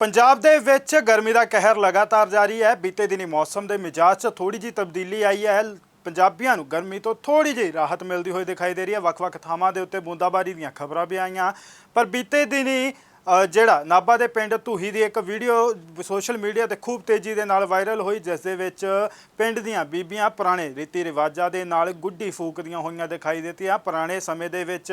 ਪੰਜਾਬ ਦੇ ਵਿੱਚ ਗਰਮੀ ਦਾ ਕਹਿਰ ਲਗਾਤਾਰ ਜਾਰੀ ਹੈ। ਬੀਤੇ ਦਿਨੀ ਮੌਸਮ ਦੇ ਮਿਜਾਜ 'ਚ ਥੋੜੀ ਜੀ ਤਬਦੀਲੀ ਆਈ ਹੈ। ਪੰਜਾਬੀਆਂ ਨੂੰ ਗਰਮੀ ਤੋਂ ਥੋੜੀ ਜਿਹੀ ਰਾਹਤ ਮਿਲਦੀ ਹੋਈ ਦਿਖਾਈ ਦੇ ਰਹੀ ਹੈ। ਵੱਖ-ਵੱਖ ਥਾਵਾਂ ਦੇ ਉੱਤੇ ਬੂੰਦਾਬਾਰੀ ਦੀਆਂ ਖਬਰਾਂ ਵੀ ਆਈਆਂ। ਪਰ ਬੀਤੇ ਦਿਨੀ ਜਿਹੜਾ ਨਾਭਾ ਦੇ ਪਿੰਡ ਧੂਹੀ ਦੀ ਇੱਕ ਵੀਡੀਓ ਸੋਸ਼ਲ ਮੀਡੀਆ ਤੇ ਖੂਬ ਤੇਜ਼ੀ ਦੇ ਨਾਲ ਵਾਇਰਲ ਹੋਈ, ਜਿਸ ਦੇ ਵਿੱਚ ਪਿੰਡ ਦੀਆਂ ਬੀਬੀਆਂ ਪੁਰਾਣੇ ਰੀਤੀ ਰਿਵਾਜਾਂ ਦੇ ਨਾਲ ਗੁੱਡੀ ਫੂਕਦੀਆਂ ਹੋਈਆਂ ਦਿਖਾਈ ਦਿੱਤੀਆਂ। ਪੁਰਾਣੇ ਸਮੇਂ ਦੇ ਵਿੱਚ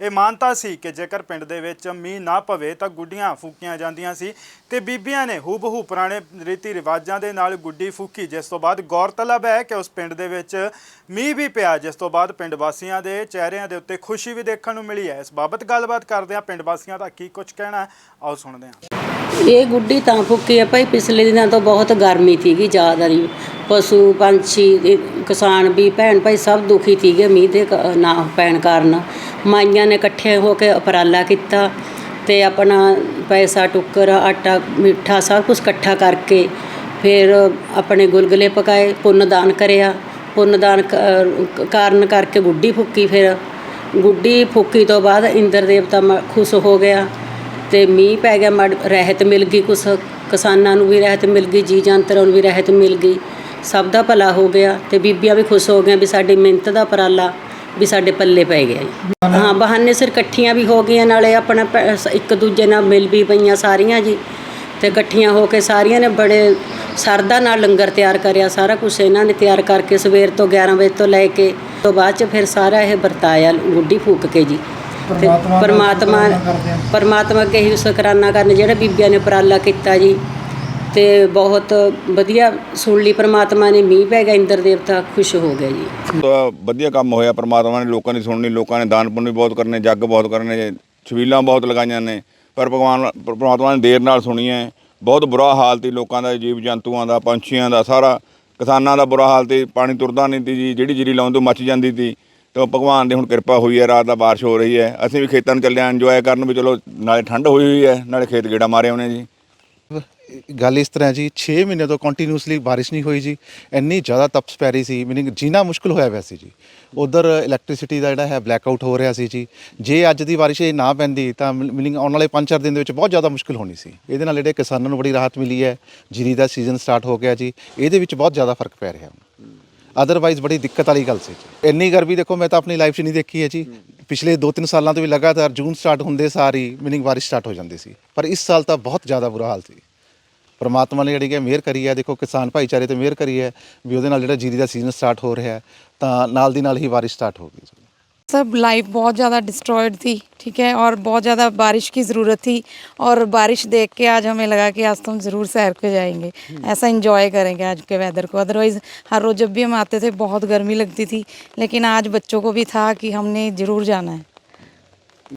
ਇਹ ਮਾਨਤਾ ਸੀ ਕਿ ਜੇਕਰ ਪਿੰਡ ਦੇ ਵਿੱਚ ਮੀਂਹ ਨਾ ਪਵੇ ਤਾਂ ਗੁੱਡੀਆਂ ਫੂਕੀਆਂ ਜਾਂਦੀਆਂ ਸੀ ਤੇ ਬੀਬੀਆਂ ਨੇ ਹੂਬਹੂ ਪੁਰਾਣੇ ਰੀਤੀ ਰਿਵਾਜਾਂ ਦੇ ਨਾਲ ਗੁੱਡੀ ਫੂਕੀ, ਜਿਸ ਤੋਂ ਬਾਅਦ ਗੌਰਤਲਬ ਹੈ ਕਿ ਉਸ ਪਿੰਡ ਦੇ ਵਿੱਚ ਮੀਂਹ ਵੀ ਪਿਆ, ਜਿਸ ਤੋਂ ਬਾਅਦ ਪਿੰਡ ਵਾਸੀਆਂ ਦੇ ਚਿਹਰਿਆਂ ਦੇ ਉੱਤੇ ਖੁਸ਼ੀ ਵੀ ਦੇਖਣ ਨੂੰ ਮਿਲੀ ਹੈ। ਇਸ ਬਾਬਤ ਗੱਲਬਾਤ ਕਰਦੇ ਹਾਂ। ਪਿੰਡ ਵਾਸੀਆਂ ਦਾ ਕੀ ਕੁਝ ਕਹਿਣਾ ਹੈ ਆਓ ਸੁਣਦੇ ਹਾਂ। ਇਹ ਗੁੱਡੀ ਤਾਂ ਫੁੱਕੀ ਆ ਭਾਈ, ਪਿਛਲੇ ਦਿਨਾਂ ਤੋਂ ਬਹੁਤ ਗਰਮੀ ਸੀਗੀ ਜ਼ਿਆਦਾ ਦੀ ਪਸ਼ੂ, ਪੰਛੀ, ਇਹ ਕਿਸਾਨ ਵੀ, ਭੈਣ ਭਾਈ ਸਭ ਦੁਖੀ ਸੀਗੇ ਮੀਂਹ ਦੇ ਕ- ਨਾ ਪੈਣ ਕਾਰਨ। ਮਾਈਆਂ ਨੇ ਇਕੱਠੇ ਹੋ ਕੇ ਉਪਰਾਲਾ ਕੀਤਾ ਤੇ ਆਪਣਾ ਪੈਸਾ, ਟੁੱਕਰ, ਆਟਾ, ਮਿੱਠਾ ਸਭ ਕੁਝ ਇਕੱਠਾ ਕਰਕੇ ਫਿਰ ਆਪਣੇ ਗੁਲਗੁਲੇ ਪਕਾਏ, ਪੁੰਨ ਦਾਨ ਕਰਿਆ। ਪੁੰਨਦਾਨ ਕ- ਕਾਰਨ ਕਰਕੇ ਗੁੱਡੀ ਫੁੱਕੀ ਫਿਰ। ਗੁੱਡੀ ਫੁੱਕੀ ਤੋਂ ਬਾਅਦ ਇੰਦਰ ਦੇਵਤਾ ਮ- ਖੁਸ਼ ਹੋ ਗਿਆ। ਤੇ ਮੀਂਹ ਪੈ ਗਿਆ, ਮੜ ਰਹਿਤ ਮਿਲ ਗਈ, ਕੁਛ ਕਿਸਾਨਾਂ ਨੂੰ ਵੀ ਰਹਿਤ ਮਿਲ ਗਈ ਜੀ ਜੰਤਰਾਂ ਨੂੰ ਵੀ ਰਹਿਤ ਮਿਲ ਗਈ। ਸਭ ਦਾ ਭਲਾ ਹੋ ਗਿਆ ਤੇ ਬੀਬੀਆਂ ਵੀ ਖੁਸ਼ ਹੋ ਗਈਆਂ ਵੀ ਸਾਡੀ ਮਿਹਨਤ ਦਾ ਪਰਾਲਾ ਵੀ ਸਾਡੇ ਪੱਲੇ ਪੈ ਗਿਆ ਜੀ। ਹਾਂ, ਬਹਾਨੇ ਸਿਰ ਇਕੱਠੀਆਂ ਵੀ ਹੋ ਗਈਆਂ, ਨਾਲੇ ਆਪਣਾ ਪੈ- ਇੱਕ ਦੂਜੇ ਨਾਲ ਮਿਲ ਵੀ ਪਈਆਂ ਸਾਰੀਆਂ ਜੀ। ਤੇ ਇਕੱਠੀਆਂ ਹੋ ਕੇ ਸਾਰੀਆਂ ਨੇ ਬੜੇ ਸਰਦਾ ਨਾਲ ਲੰਗਰ ਤਿਆਰ ਕਰਿਆ, ਸਾਰਾ ਕੁਝ ਇਹਨਾਂ ਨੇ ਤਿਆਰ ਕਰਕੇ ਸਵੇਰ ਤੋਂ 11 ਵਜੇ ਤੋਂ ਲੈ ਕੇ ਤੋਂ ਬਾਅਦ ਚ ਫਿਰ ਸਾਰਾ ਇਹ ਵਰਤਾਇਆ, ਗੁੱਡੀ ਫੂਕ ਕੇ ਜੀ। ਤੇ ਪਰਮਾਤਮਾ ਪਰਮਾਤਮਾ ਅੱਗੇ ਹੀ ਸ਼ੁਕਰਾਨਾ ਕਰਨ ਜਿਹੜੇ ਬੀਬੀਆਂ ਨੇ ਉਪਰਾਲਾ ਕੀਤਾ ਜੀ। ਤੇ ਬਹੁਤ ਵਧੀਆ ਸੁਣ ਲਈ ਪਰਮਾਤਮਾ ਨੇ ਮੀਂਹ ਪੈ ਗਿਆ ਇੰਦਰ ਦੇਵਤਾ ਖੁਸ਼ ਹੋ ਗਿਆ ਜੀ। ਤਾਂ ਵਧੀਆ ਕੰਮ ਹੋਇਆ ਪ੍ਰਮਾਤਮਾ ਨੇ ਲੋਕਾਂ ਦੀ ਸੁਣਨੀ ਲੋਕਾਂ ਨੇ ਦਾਨ ਪੁੰਨ ਵੀ ਬਹੁਤ ਕਰਨੇ ਜੱਗ ਬਹੁਤ ਕਰਨੇ ਛਬੀਲਾਂ ਬਹੁਤ ਲਗਾਈਆਂ ਨੇ। ਪਰ ਭਗਵਾਨ ਪ੍ਰਮਾਤਮਾ ਨੇ ਦੇਰ ਨਾਲ ਸੁਣੀ ਹੈ ਬਹੁਤ ਬੁਰਾ ਹਾਲ ਸੀ ਲੋਕਾਂ ਦਾ ਜੀਵ ਜੰਤੂਆਂ ਦਾ ਪੰਛੀਆਂ ਦਾ ਸਾਰਾ ਕਿਸਾਨਾਂ ਦਾ ਬੁਰਾ ਹਾਲ ਸੀ ਪਾਣੀ ਤੁਰਦਾ ਨਹੀਂ ਸੀ ਜੀ ਜਿਹੜੀ ਜੀਰੀ ਲਾਉਂਦੇ ਉਹ ਮੱਚ ਜਾਂਦੀ ਸੀ। ਤੇ ਭਗਵਾਨ ਦੀ ਹੁਣ ਕਿਰਪਾ ਹੋਈ ਹੈ, ਰਾਤ ਦਾ ਬਾਰਿਸ਼ ਹੋ ਰਹੀ ਹੈ। ਅਸੀਂ ਵੀ ਖੇਤਾਂ ਨੂੰ ਚੱਲੇ ਆਂ ਇੰਜੋਏ ਕਰਨ ਵੀ ਚਲੋ, ਨਾਲੇ ਠੰਡ ਹੋਈ ਹੋਈ ਹੈ, ਨਾਲੇ ਖੇਤ ਗੇੜਾ ਮਾਰੇ ਉਹਨੇ ਜੀ। ਗੱਲ ਇਸ ਤਰ੍ਹਾਂ ਜੀ 6 ਮਹੀਨੇ ਤੋਂ ਕੰਟੀਨਿਊਸਲੀ ਬਾਰਿਸ਼ ਨਹੀਂ ਹੋਈ ਜੀ, ਇੰਨੀ ਜ਼ਿਆਦਾ ਤਪਸ਼ ਪੈ ਰਹੀ ਸੀ ਮੀਨਿੰਗ ਜੀਣਾ ਮੁਸ਼ਕਲ ਹੋਇਆ ਪਿਆ ਸੀ ਜੀ। ਉਧਰ ਇਲੈਕਟ੍ਰਿਸਿਟੀ ਦਾ ਜਿਹੜਾ ਹੈ ਬਲੈਕ ਆਊਟ ਹੋ ਰਿਹਾ ਸੀ ਜੀ। ਜੇ ਅੱਜ ਦੀ ਬਾਰਿਸ਼ ਇਹ ਨਾ ਪੈਂਦੀ, ਤਾਂ ਮੀਨਿੰਗ ਆਉਣ ਵਾਲੇ 5-4 ਦਿਨ ਦੇ ਵਿੱਚ ਬਹੁਤ ਜ਼ਿਆਦਾ ਮੁਸ਼ਕਲ ਹੋਣੀ ਸੀ। ਇਹਦੇ ਨਾਲ ਜਿਹੜੇ ਕਿਸਾਨਾਂ ਨੂੰ ਬੜੀ ਰਾਹਤ ਮਿਲੀ ਹੈ, ਜੀਰੀ ਦਾ ਸੀਜ਼ਨ ਸਟਾਰਟ ਹੋ ਗਿਆ ਜੀ, ਇਹਦੇ ਵਿੱਚ ਬਹੁਤ ਜ਼ਿਆਦਾ ਫ਼ਰਕ ਪੈ ਰਿਹਾ ਅਦਰਵਾਈਜ਼ ਬੜੀ ਦਿੱਕਤ ਵਾਲੀ ਗੱਲ ਸੀ ਇੰਨੀ ਗਰਮੀ ਦੇਖੋ, ਮੈਂ ਤਾਂ ਆਪਣੀ ਲਾਈਫ 'ਚ ਨਹੀਂ ਦੇਖੀ ਹੈ ਜੀ। ਪਿਛਲੇ 2-3 ਸਾਲਾਂ ਤੋਂ ਵੀ ਲਗਾਤਾਰ ਜੂਨ ਸਟਾਰਟ ਹੁੰਦੇ ਸਾਰੀ ਮੀਨਿੰਗ ਬਾਰਿਸ਼ ਸਟਾਰਟ ਹੋ ਜਾਂਦੀ ਸੀ। ਪਰ ਇਸ ਸਾਲ ਤਾਂ ਬਹੁਤ ਜ਼ਿਆਦਾ ਬੁਰਾ ਹਾਲ ਸੀ। ਪਰਮਾਤਮਾ ਨੇ ਜਿਹੜੀ ਕਿ ਮਿਹਰ ਕਰੀ ਹੈ, ਦੇਖੋ ਕਿਸਾਨ ਭਾਈਚਾਰੇ ਤੇ ਮਿਹਰ ਕਰੀ ਹੈ ਵੀ ਉਹਦੇ ਨਾਲ ਜਿਹੜਾ ਜੀਰੀ ਦਾ ਸੀਜ਼ਨ ਸਟਾਰਟ ਹੋ ਰਿਹਾ ਤਾਂ ਨਾਲ ਦੀ ਨਾਲ ਹੀ ਬਾਰਿਸ਼ ਸਟਾਰਟ ਹੋ ਗਈ सब लाइफ बहुत ज़्यादा डिस्ट्रॉयड थी ठीक है? और बहुत ज़्यादा बारिश की ज़रूरत थी और बारिश देख के आज हमें लगा कि आज तो हम ज़रूर सैर पे जाएँगे। हम्म। ऐसा इन्जॉय करेंगे आज के वेदर को। अदरवाइज़ हर रोज़ जब भी हम आते थे बहुत गर्मी लगती थी लेकिन आज बच्चों को भी था कि हमने ज़रूर जाना है।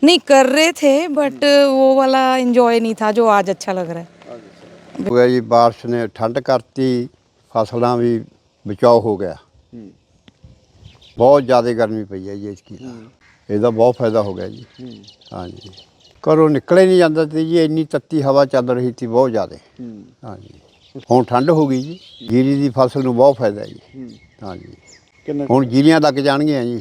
नहीं कर रहे थे बट हम्म। वो वाला इन्जॉय नहीं था जो आज अच्छा लग रहा है। अच्छा जी बारिश ने ठंड करती फ़सलों भी बचाव हो गया। हम्म। ਬਹੁਤ ਜ਼ਿਆਦਾ ਗਰਮੀ ਪਈ ਹੈ ਜੀ ਇਸਕੀ ਇਹਦਾ ਬਹੁਤ ਫਾਇਦਾ ਹੋ ਗਿਆ ਜੀ। ਹਾਂਜੀ। ਘਰੋਂ ਨਿਕਲੇ ਨਹੀਂ ਜਾਂਦਾ ਤੇ ਜੀ ਇੰਨੀ ਤੱਤੀ ਹਵਾ ਚੱਲ ਰਹੀ ਸੀ ਬਹੁਤ ਜ਼ਿਆਦਾ। ਹਾਂਜੀ। ਹੁਣ ਠੰਡ ਹੋ ਗਈ ਜੀ। ਜੀਰੀ ਦੀ ਫਸਲ ਨੂੰ ਬਹੁਤ ਫਾਇਦਾ ਹੈ। ਜੀ ਹਾਂਜੀ ਹੁਣ ਜੀਰੀਆਂ ਲੱਗ ਜਾਣਗੀਆਂ ਜੀ।